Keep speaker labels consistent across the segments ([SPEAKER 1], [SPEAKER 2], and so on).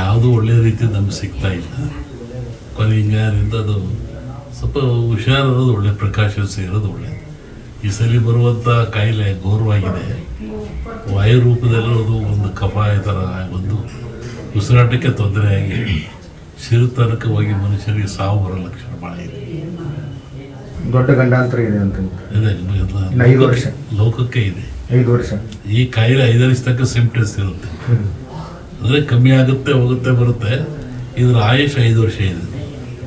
[SPEAKER 1] ಯಾವುದೂ ಒಳ್ಳೆಯ ರೀತಿ ನಮ್ಗೆ ಸಿಗ್ತಾ ಇಲ್ಲ. ಕೊನೆ ಹಿಂಗಾರಿಂದ ಅದು ಸ್ವಲ್ಪ ಹುಷಾರಿರೋದು ಒಳ್ಳೆ ಪ್ರಕಾಶ ಸೇರೋದು ಒಳ್ಳೆಯದು ಈ ಸಲ ಬರುವಂಥ ಕಾಯಿಲೆ ಘೋರವಾಗಿದೆ. ವಾಯು ರೂಪದಲ್ಲಿರೋದು ಒಂದು ಕಫ ಈ ಥರ ಒಂದು ಉಸಿರಾಟಕ್ಕೆ ತೊಂದರೆಯಾಗಿ ಹೋಗಿ ಮನುಷ್ಯರಿಗೆ ಸಾವು ಬರೋ ಲಕ್ಷಣ ಭಾಳ ಇದೆ.
[SPEAKER 2] ದೊಡ್ಡ ಗಂಡಾಂತರ ಇದೆ ಅಂತ
[SPEAKER 1] ಇದೆ
[SPEAKER 2] ಐದು ವರ್ಷ.
[SPEAKER 1] ಲೋಕಕ್ಕೆ ಇದೆ.
[SPEAKER 2] ಐದು ವರ್ಷ.
[SPEAKER 1] ಈ ಕಾಯಿಲೆ ಐದು ವರ್ಷ ತನಕ ಸಿಂಪ್ಟಮ್ಸ್ ಇರುತ್ತೆ. ಅಂದರೆ ಕಮ್ಮಿ ಆಗುತ್ತೆ ಹೋಗುತ್ತೆ ಬರುತ್ತೆ. ಇದರ ಆಯುಷ್ ಐದು ವರ್ಷ ಇದೆ.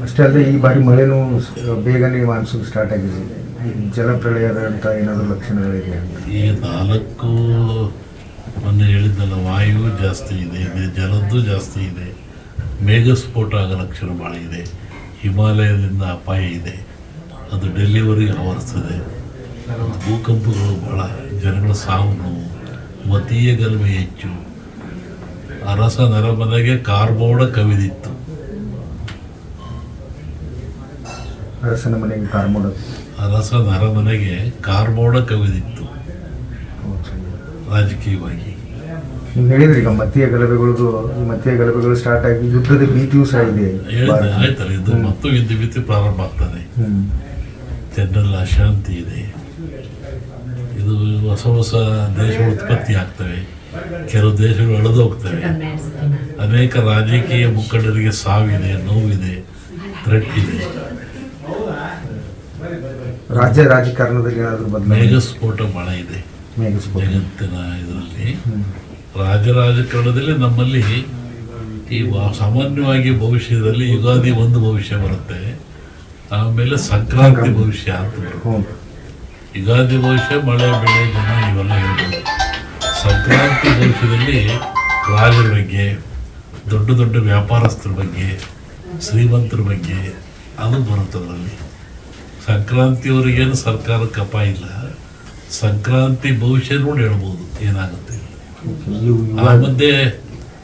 [SPEAKER 2] ಅಷ್ಟೇ ಅಲ್ಲದೆ ಈ ಬಾರಿ ಮಳೆನೂ ಬೇಗನೆ ಮಾನ್ಸೂನ್ ಸ್ಟಾರ್ಟ್ ಆಗಿದೆ. ಜಲಪ್ರಳಯದಂಥ ಏನಾದರೂ ಲಕ್ಷಣಗಳಿದೆ
[SPEAKER 1] ಈ ನಾಲ್ಕು ಮೊನ್ನೆ ಹೇಳಿದ್ದಲ್ಲ ವಾಯು ಜಾಸ್ತಿ ಇದೆ ಇದೆ ಜಲದ್ದು ಜಾಸ್ತಿ ಇದೆ. ಮೇಘಸ್ಫೋಟ ಆಗೋ ಲಕ್ಷಣ ಭಾಳ ಇದೆ. ಹಿಮಾಲಯದಿಂದ ಅಪಾಯ ಇದೆ. ಅದು ಡೆಲಿವರಿ ಆವರಿಸ್ತದೆ. ಭೂಕಂಪಗಳು ಭಾಳ ಜನಗಳ ಸಾವು ನೋವು ಮತೀಯ ಗಲಭೆ ಹೆಚ್ಚು. ಅರಸ ನರಮನೆಗೆ ಕಾರ್ಬೋಡ ಕವಿದಿತ್ತು.
[SPEAKER 2] ಅರಸನ ಮನೆಗೆ ಕಾರ್ಬೋಡ
[SPEAKER 1] ಅರಸ ನರಮನೆಗೆ ಕಾರ್ಬೋಡ ಕವಿದಿತ್ತು. ರಾಜಕೀಯವಾಗಿ.
[SPEAKER 2] ನೀವು ಹೇಳಿದ್ರಿ ಈಗ ಮತೀಯ ಗಲಭೆಗಳಿಗೂ ಈ ಮತೀಯ ಗಲಭೆಗಳು ಸ್ಟಾರ್ಟ್ ಆಗಿ ಯುದ್ಧದ ಭೀತಿಯೂ ಸಹ ಇದೆ.
[SPEAKER 1] ಆಯ್ತಲ್ಲ ಇದು. ಮತ್ತು ವಿದ್ಯುತ್ ಭೀತಿ ಪ್ರಾರಂಭ ಆಗ್ತದೆ. ಜನರಲ್ಲಿ ಅಶಾಂತಿ ಇದೆ. ಇದು ಹೊಸ ಹೊಸ ದೇಶಗಳು ಉತ್ಪತ್ತಿ ಆಗ್ತವೆ. ಕೆಲವು ದೇಶಗಳು ಅಳೆದು ಹೋಗ್ತವೆ. ಅನೇಕ ರಾಜಕೀಯ ಮುಖಂಡರಿಗೆ ಸಾವಿದೆ ನೋವಿದೆ ಥ್ರೆಟ್ ಇದೆ
[SPEAKER 2] ರಾಜ್ಯ ರಾಜಕಾರಣದಲ್ಲಿ ಏನಾದರೂ
[SPEAKER 1] ಮೇಘಸ್ಫೋಟ ಬಹಳ ಇದೆ. ಜಗತ್ತಿನ ಇದರಲ್ಲಿ.
[SPEAKER 2] ರಾಜ್ಯ
[SPEAKER 1] ರಾಜ ರಾಜಕಾರಣದಲ್ಲಿ ನಮ್ಮಲ್ಲಿ ಈ ಸಾಮಾನ್ಯವಾಗಿ ಭವಿಷ್ಯದಲ್ಲಿ ಯುಗಾದಿ ಒಂದು ಭವಿಷ್ಯ ಬರುತ್ತೆ. ಆಮೇಲೆ ಸಂಕ್ರಾಂತಿ ಭವಿಷ್ಯ ಅಂತ ಯುಗಾದಿ ಭವಿಷ್ಯ ಮಳೆ, ಬೆಳೆ, ಜನ ಇವೆಲ್ಲ ಹೇಳ್ಬೋದು ಸಂಕ್ರಾಂತಿ ಭವಿಷ್ಯದಲ್ಲಿ ರಾಜರ ಬಗ್ಗೆ, ದೊಡ್ಡ ದೊಡ್ಡ ವ್ಯಾಪಾರಸ್ಥರ ಬಗ್ಗೆ, ಶ್ರೀಮಂತರ ಬಗ್ಗೆ ಅದು ಬರುತ್ತೆ ಅದರಲ್ಲಿ. ಸಂಕ್ರಾಂತಿಯವರಿಗೇನು ಸರ್ಕಾರಕ್ಕೆ ಅಪಾಯ ಇಲ್ಲ. ಸಂಕ್ರಾಂತಿ ಭವಿಷ್ಯ ನೋಡಿ ಹೇಳ್ಬೋದು, ಏನಾಗುತ್ತೆ. ಆ ಮಧ್ಯೆ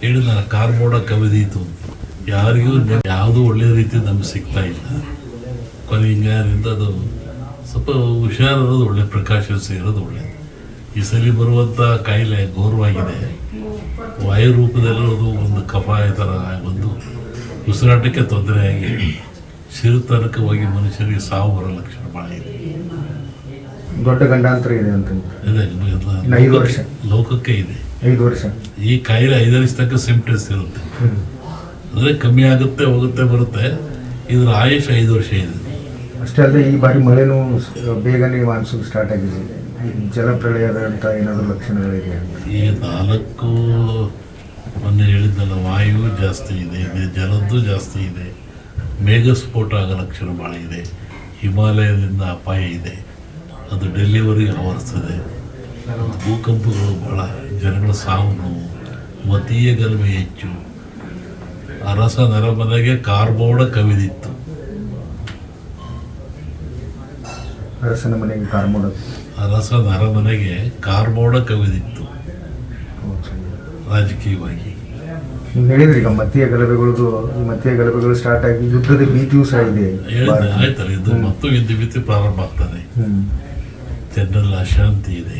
[SPEAKER 1] ಹೇಳಿದ ಕಾರ್ಬೋಡ ಕವಿದೀತು ಯಾರಿಗೂ ಯಾವುದೂ ಒಳ್ಳೆಯ ರೀತಿ ನಮ್ಗೆ ಸಿಗ್ತಾ ಇಲ್ಲ. ಕೊನೆ ಹಿಂಗಾರಿಂದ ಅದು ಸ್ವಲ್ಪ ಹುಷಾರಿರೋದು ಒಳ್ಳೆ ಪ್ರಿಕಾಷನ್ಸ್ ಇರೋದು ಒಳ್ಳೆಯದು ಈ ಸರಿ ಬರುವಂಥ ಕಾಯಿಲೆ ಘೋರವಾಗಿದೆ. ವಾಯು ರೂಪದಲ್ಲಿರೋದು ಒಂದು ಕಫಾಯ ಥರ ಒಂದು ಉಸಿರಾಟಕ್ಕೆ ತೊಂದರೆಯಾಗಿ ಸಿರುತನಕ ಹೋಗಿ ಮನುಷ್ಯರಿಗೆ ಸಾವು ಬರೋ ಲಕ್ಷಣ ಭಾಳ ಇದೆ.
[SPEAKER 2] ದೊಡ್ಡ ಗಂಡಾಂತರ ಇದೆ ಅಂತ
[SPEAKER 1] ಇದೆ
[SPEAKER 2] ವರ್ಷ.
[SPEAKER 1] ಲೋಕಕ್ಕೆ ಇದೆ.
[SPEAKER 2] ಐದು ವರ್ಷ.
[SPEAKER 1] ಈ ಕಾಯಿಲೆ ಐದು ವರ್ಷ ತನಕ ಸಿಂಪ್ಟಮ್ಸ್ ಇರುತ್ತೆ. ಅಂದರೆ ಕಮ್ಮಿ ಆಗುತ್ತೆ ಹೋಗುತ್ತೆ ಬರುತ್ತೆ. ಇದರ ಆಯುಷ್ ಐದು ವರ್ಷ ಇದೆ.
[SPEAKER 2] ಅಷ್ಟೇ ಅಲ್ಲದೆ ಈ ಬಾರಿ ಮಳೆನೂ ಬೇಗನೆ ಮಾನ್ಸೂನ್ ಸ್ಟಾರ್ಟ್ ಆಗಿದೆ. ಜಲಪ್ರಳಯದಂಥ ಏನಾದರೂ ಲಕ್ಷಣಗಳಿದೆ
[SPEAKER 1] ಈ ನಾಲ್ಕು ಮೊನ್ನೆ ಹೇಳಿದ್ದಲ್ಲ, ವಾಯು ಜಾಸ್ತಿ ಇದೆ ಇದೆ ಜಲದ್ದು ಜಾಸ್ತಿ ಇದೆ, ಮೇಘಸ್ಫೋಟ ಆಗೋ ಲಕ್ಷಣ ಭಾಳ ಇದೆ, ಹಿಮಾಲಯದಿಂದ ಅಪಾಯ ಇದೆ, ಅದು ಡೆಲಿವರಿ ಆವರಿಸ್ತದೆ. ಭೂಕಂಪಗಳು ಭಾಳ, ಜನಗಳ ಸಾವು ನೋವು ಮತೀಯ ಗಲಭೆ ಹೆಚ್ಚು. ಅರಸ ನರಮನೆಗೆ ಕಾರ್ಬೋಡ ಕವಿದಿತ್ತು.
[SPEAKER 2] ಅರಸನ ಮನೆಗೆ ಕಾರ್ಮೋಡ
[SPEAKER 1] ಅರಮನೆಗೆ ಕಾರ್ ಬೋರ್ಡ ಕವಿದಿತ್ತು. ರಾಜಕೀಯವಾಗಿ.
[SPEAKER 2] ನೀವು ಹೇಳಿದ್ರಿ ಈಗ ಮತೀಯ ಗಲಭೆಗಳದು ಈ ಮತೀಯ ಗಲಭೆಗಳು ಸ್ಟಾರ್ಟ್ ಆಗಿ ಯುದ್ಧದ ಭೀತಿಯೂ ಸಹ ಇದೆ.
[SPEAKER 1] ಆಯ್ತಲ್ಲ ಇದು. ಮತ್ತು ವಿದ್ಯುತ್ ಭೀತಿ ಪ್ರಾರಂಭ ಆಗ್ತದೆ. ಜನರಲ್ಲಿ ಅಶಾಂತಿ ಇದೆ.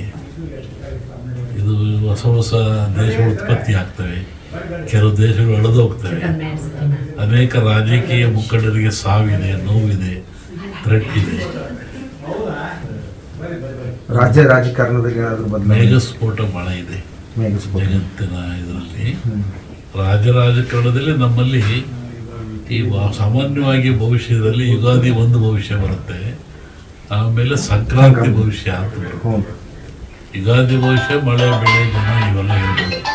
[SPEAKER 1] ಇದು ಹೊಸ ಹೊಸ ದೇಶ ಉತ್ಪತ್ತಿ ಆಗ್ತವೆ. ಕೆಲವು ದೇಶಗಳು ಅಳೆದು ಹೋಗ್ತವೆ. ಅನೇಕ ರಾಜಕೀಯ ಮುಖಂಡರಿಗೆ ಸಾವಿದೆ ನೋವಿದೆ ಥ್ರೆಟ್ ಇದೆ.
[SPEAKER 2] ರಾಜ್ಯ ರಾಜಕಾರಣದಲ್ಲಿ ಏನಾದರೂ ಬದಲಾವಣೆ?
[SPEAKER 1] ಮೇಘಸ್ಫೋಟ ಬಹಳ ಇದೆ.
[SPEAKER 2] ಮೇಘಸ್ಫೋಟ.
[SPEAKER 1] ಜಗತ್ತಿನ ಇದರಲ್ಲಿ.
[SPEAKER 2] ರಾಜ್ಯ
[SPEAKER 1] ರಾಜ ರಾಜಕಾರಣದಲ್ಲಿ ನಮ್ಮಲ್ಲಿ ಈ ವ- ಸಾಮಾನ್ಯವಾಗಿ ಭವಿಷ್ಯದಲ್ಲಿ ಯುಗಾದಿ ಒಂದು ಭವಿಷ್ಯ ಬರುತ್ತೆ. ಆಮೇಲೆ ಸಂಕ್ರಾಂತಿ ಭವಿಷ್ಯ ಅಂತ ಬರುತ್ತೆ.
[SPEAKER 2] ಹ್ಞೂ
[SPEAKER 1] ಯುಗಾದಿ ಭವಿಷ್ಯ ಮಳೆ ಬೆಳೆ ಜನ ಇವೆಲ್ಲ ಹೇಳ್ಬೋದು.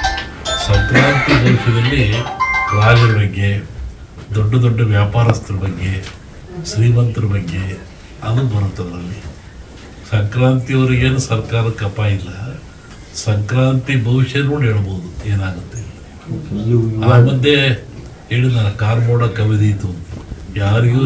[SPEAKER 1] ಸಂಕ್ರಾಂತಿ ಭವಿಷ್ಯದಲ್ಲಿ ರಾಜರ ಬಗ್ಗೆ ದೊಡ್ಡ ದೊಡ್ಡ ವ್ಯಾಪಾರಸ್ಥರ ಬಗ್ಗೆ ಶ್ರೀಮಂತರ ಬಗ್ಗೆ ಅದು ಬರುತ್ತೆ ಅದರಲ್ಲಿ. ಸಂಕ್ರಾಂತಿಯವರಿಗೇನು ಸರ್ಕಾರ ಕಪ ಇಲ್ಲ ಸಂಕ್ರಾಂತಿ ಭವಿಷ್ಯ ನೋಡಿ ಹೇಳ್ಬೋದು ಏನಾಗುತ್ತೆ ಆ ಮುಂದೆ ಹೇಳಿದ ಕಾರ್ಬೋಡ ಕವಿದೀತು ಯಾರಿಗೂ